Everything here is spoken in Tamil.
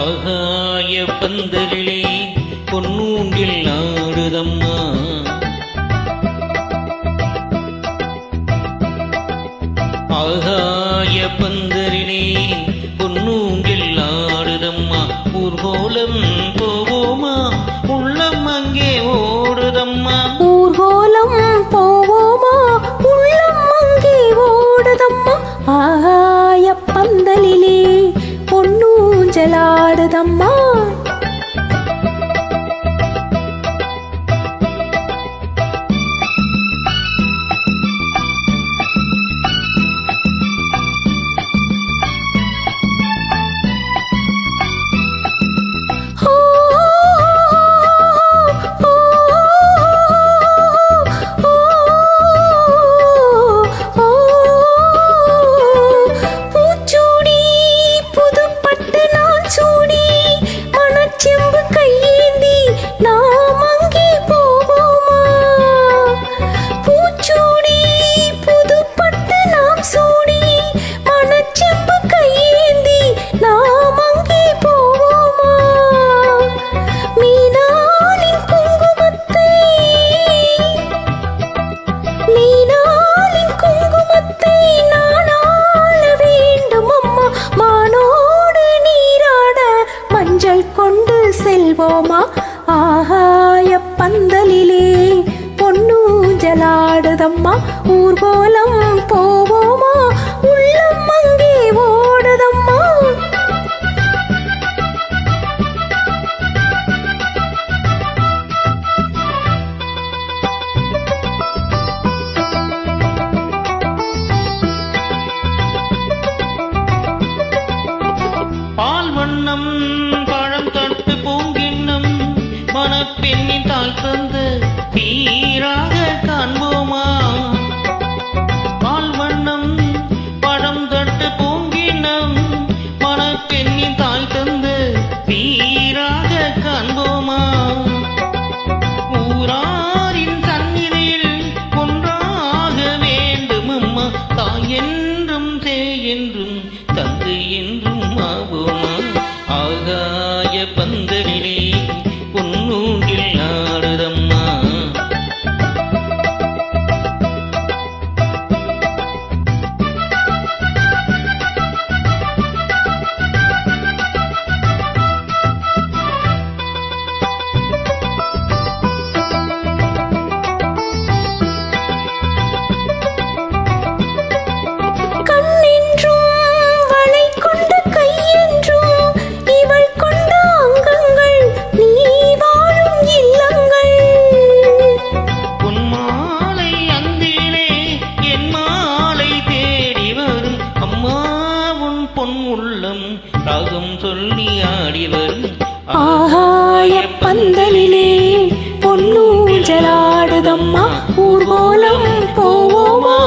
ஆகாய பந்தலிலே பொன்னூண்டில் நாடுதம்மா. ஆகாய பந்தலிலே பொன்னூண்டில் ஊஞ்சலாடுதம்மா கோயிலிலே பொன்னூஞ்சலாடுதம்மா. ஊர்கோலம் போவோமா? உள்ளம் அங்கே ஓடுதம்மா. பால் வண்ணம் பழம் தட்டு பூங்கிண்ணம் மனப்பெண்ணின் தால் தந்த உள்ளம் ராகம் சொல்லி ஆடி வரும். ஆகாய பந்தலிலே பொன்னூஞ்சலாடுதம்மா ஊர்கோலம் போவோமா